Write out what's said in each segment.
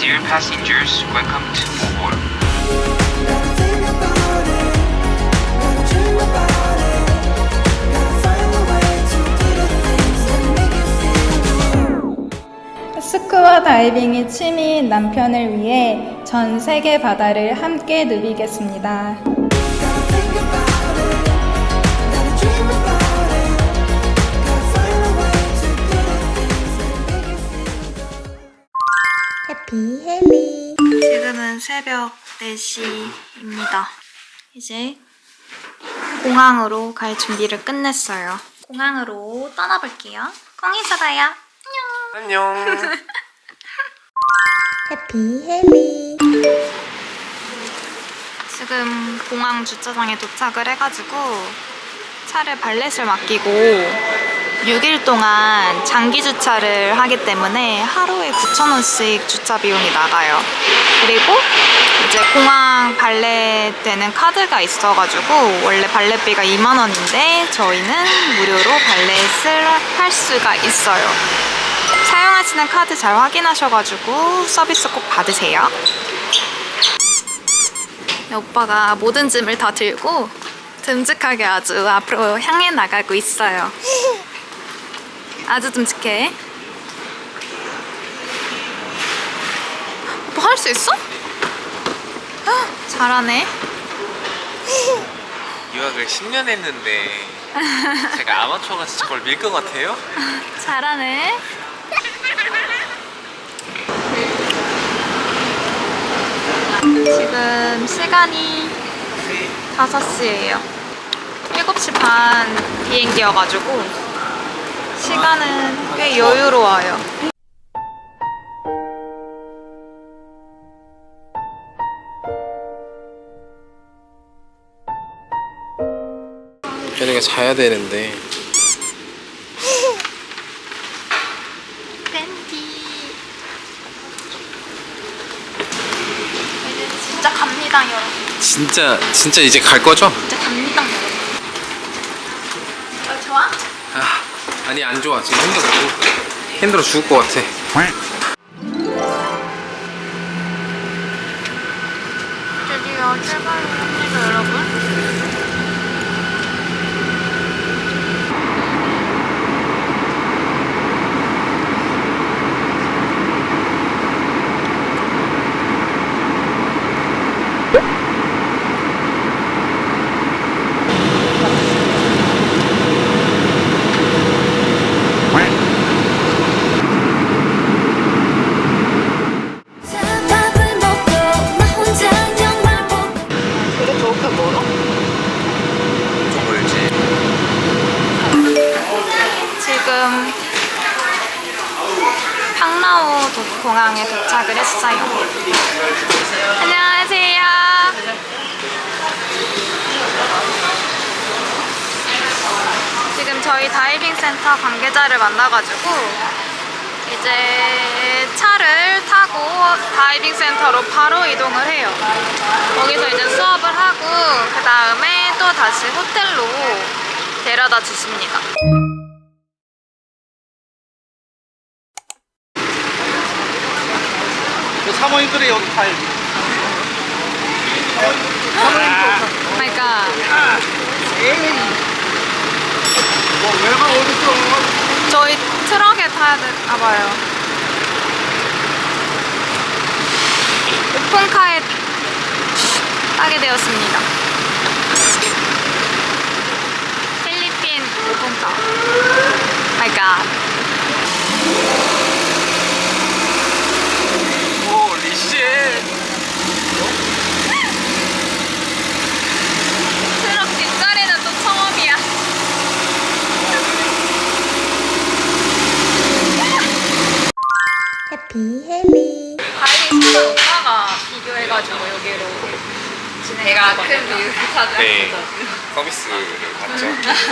Dear passengers, welcome to good. 스쿠버 다이빙이 취미인 남편을 위해 전 세계 바다를 함께 누비겠습니다. 해피 헬리 지금은 새벽 4시입니다. 이제 공항으로 갈 준비를 끝냈어요. 공항으로 떠나볼게요. 꽁이서 봐요. 안녕. 해피 헬리 지금 공항 주차장에 도착을 해가지고 차를 발렛을 맡기고 6일 동안 장기 주차를 하기 때문에 하루에 9,000원씩 주차 비용이 나가요. 그리고 이제 공항 발렛 되는 카드가 있어가지고 원래 발렛비가 2만원인데 저희는 무료로 발렛을 할 수가 있어요. 사용하시는 카드 잘 확인하셔가지고 서비스 꼭 받으세요. 네, 오빠가 모든 짐을 다 들고 듬직하게 아주 앞으로 향해 나가고 있어요. 아주 듬직해. 오빠 할 수 있어? 헉, 잘하네. 유학을 10년 했는데 제가 아마추어가 저걸 밀 것 같아요? 잘하네. 지금 시간이 5시예요. 7시 반 비행기여가지고 시간은 꽤 여유로워요. 걔네가 자야 되는데 팬티. 이제 진짜 갑니다, 여러분. 진짜 진짜 이제 갈 거죠? 진짜 갑니다, 여러분. 어, 좋아? 아 아니 안 좋아 지금 힘들어 힘들어 죽을 것 같아. 공항에 도착을 했어요. 안녕하세요. 지금 저희 다이빙 센터 관계자를 만나가지고 이제 차를 타고 다이빙 센터로 바로 이동을 해요. 거기서 이제 수업을 하고 그 다음에 또 다시 호텔로 데려다 주십니다. 사모님들이 여기 다 그러니까 뭐, 외가 어딨어? 저희 트럭에 타야 되나 봐요. 오픈카에 타게 되었습니다. 필리핀 오픈카. 마이 갓. 쉣. 트럭 뒷자리는 또 처음이야. 해피 헬리 다이빙 스타 오빠가 비교해가지고 여기로 제가 큰 비율을 차지하고 네. 서비스를 받죠.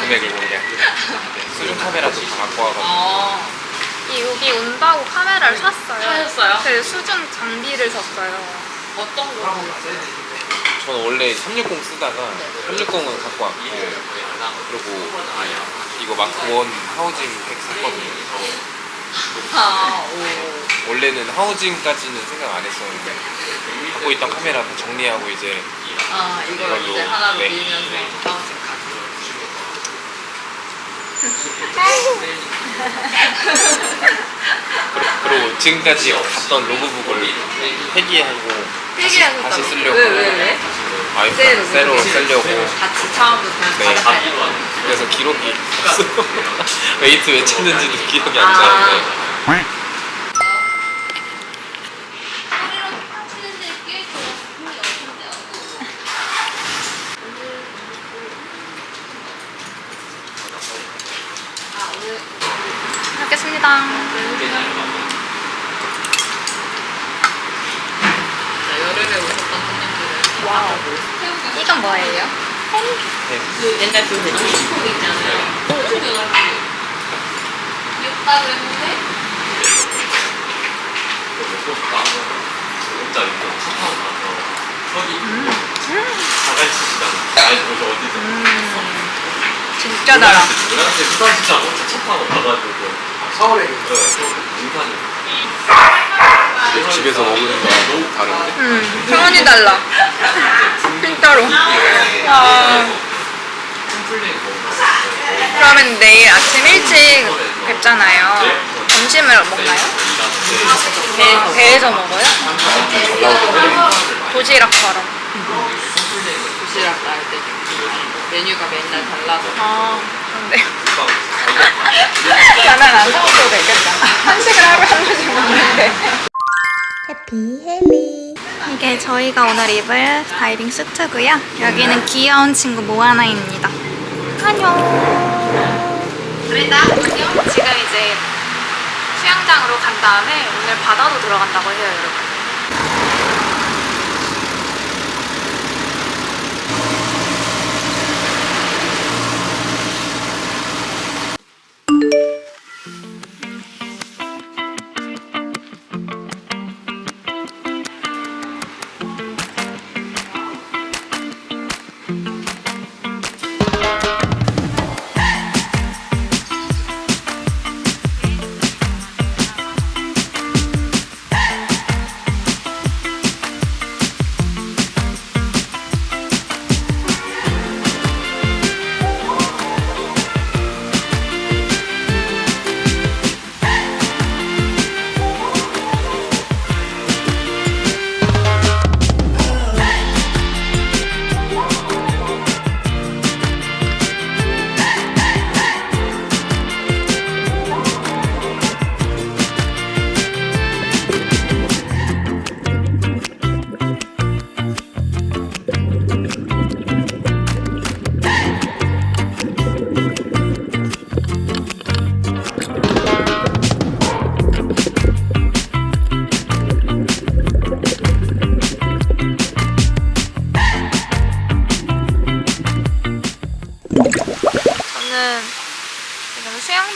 금액을 공개할 때. 네, 수중 카메라도 다 갖고 와가지고. 어. 이 여기 온다고 카메라를 샀어요. 사셨어요? 그 수중 장비를 샀어요. 어떤 거? 저는 원래 360 쓰다가 360은 갖고 왔고 그리고 이거 마크 원 하우징 팩 샀거든요. 아, 오. 원래는 하우징까지는 생각 안 했었는데 갖고 있던 카메라 다 정리하고 이제 아, 이걸 이걸로, 이제 하나로 네. 밀면서 다운증 가지. 그리고 지금까지 갔던 로그북을 폐기하고 필기하셨다고? 다시 쓰려고 왜, 왜, 왜? 아이폰 새. 새로 쓰려고 같이 처음부터 네. 다 네. 그래서 기록이 없어요. 웨이트 왜 찾는지도 기억이 안 아. 나는데 먹겠습니다. 자, 여름에 오셨던 손님들은 와우. 이건 뭐예요? 옛날 그 슈퍼 있잖아요. 귀엽다 그랬는데 진짜 이거 차 타고 가서 저기 자갈치시장 아니 거기 어디서 진짜 달아. 노량진 수산시장 차 타고 가가지고 서울에 인산이 집에서 먹는 거랑 너무 다른데? 음, 차원이 달라. 진짜로. 와. 그러면 내일 아침 일찍 뵙잖아요. 점심을 먹나요? 배에서 배에서 먹어요? 도시락처럼. 도시락 나올 때 메뉴가 맨날 달라서 아, 근데. 나는 안 사먹어도 되겠다. 한식을 하루에 한 번씩 먹는데. 해피 헬리. 이게 저희가 오늘 입을 다이빙 수트고요. 여기는 귀여운 친구 모아나입니다. 안녕. 그랬다. 안녕. 지금 이제 수영장으로 간 다음에 오늘 바다도 들어간다고 해요, 여러분.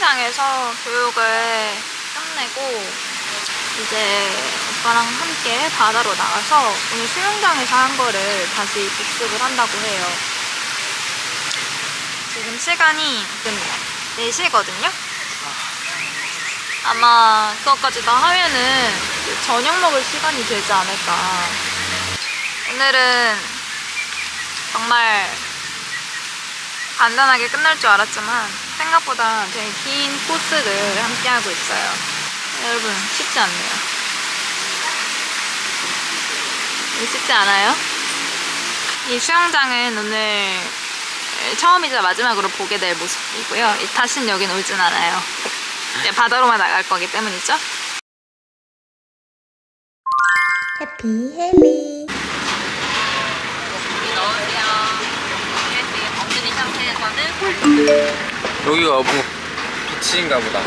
수영장에서 교육을 끝내고 이제 오빠랑 함께 바다로 나가서 오늘 수영장에서 한 거를 다시 복습을 한다고 해요. 지금 시간이 지금 4시거든요? 아마 그것까지 다 하면은 그 저녁 먹을 시간이 되지 않을까. 오늘은 정말 간단하게 끝날 줄 알았지만 생각보다 되게 긴 코스를 함께 하고 있어요. 여러분 쉽지 않네요. 쉽지 않아요? 이 수영장은 오늘 처음이자 마지막으로 보게 될 모습이고요. 이- 다신 여긴 오진 않아요. 이제 바다로만 나갈 거기 때문이죠. 해피. 여기 넣으세요. 이렇게 엉덩이 상태에서는 여기가 뭐 비치인가 보다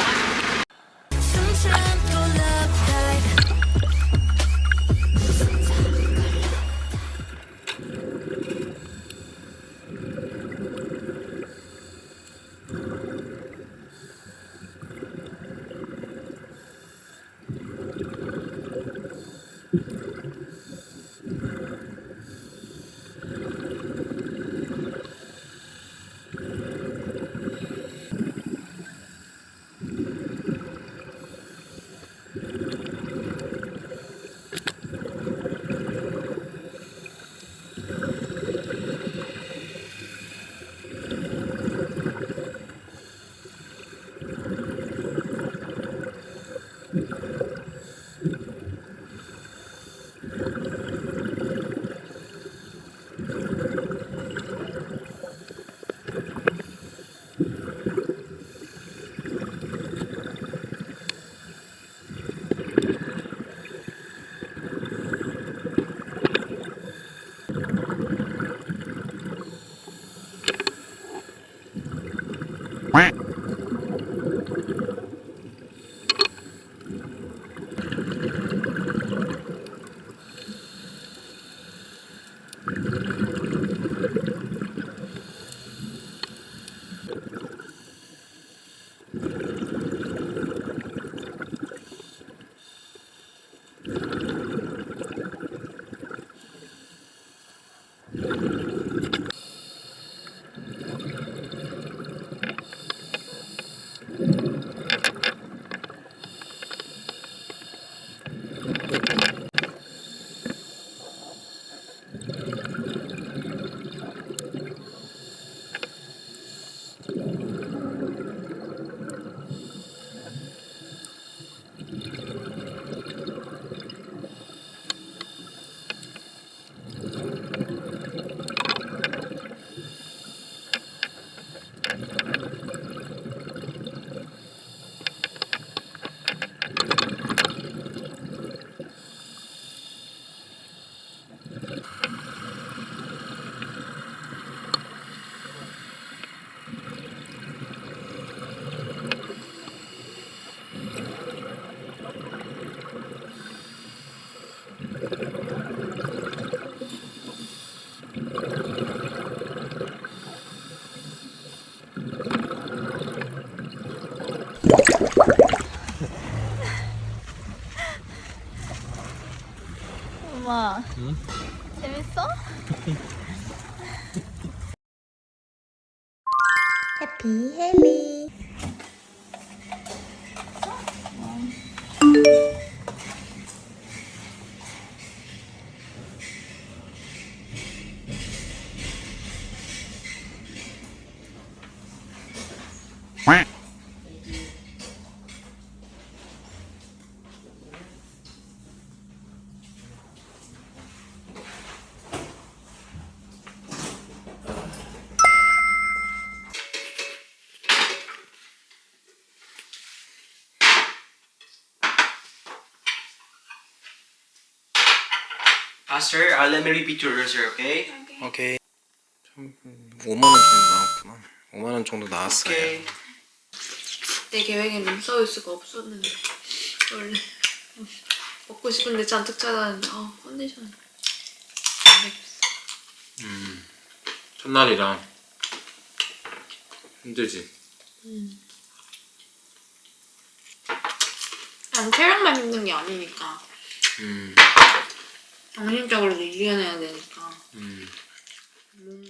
Ah, sir, uh, let me repeat your order, sir, okay? 오케이. 5만 원 정도 나왔구나. 5만 원 정도 나왔어요. Okay. 내 계획엔 룸서울 수가 없었는데 원래 먹고 싶은데 잔뜩 찾아왔는데 아 컨디션 안 되겠어. 첫날이라 힘들지. 난 체력만 힘든 게 아니니까 음. 정신적으로도 이겨내야 되니까 음. 몸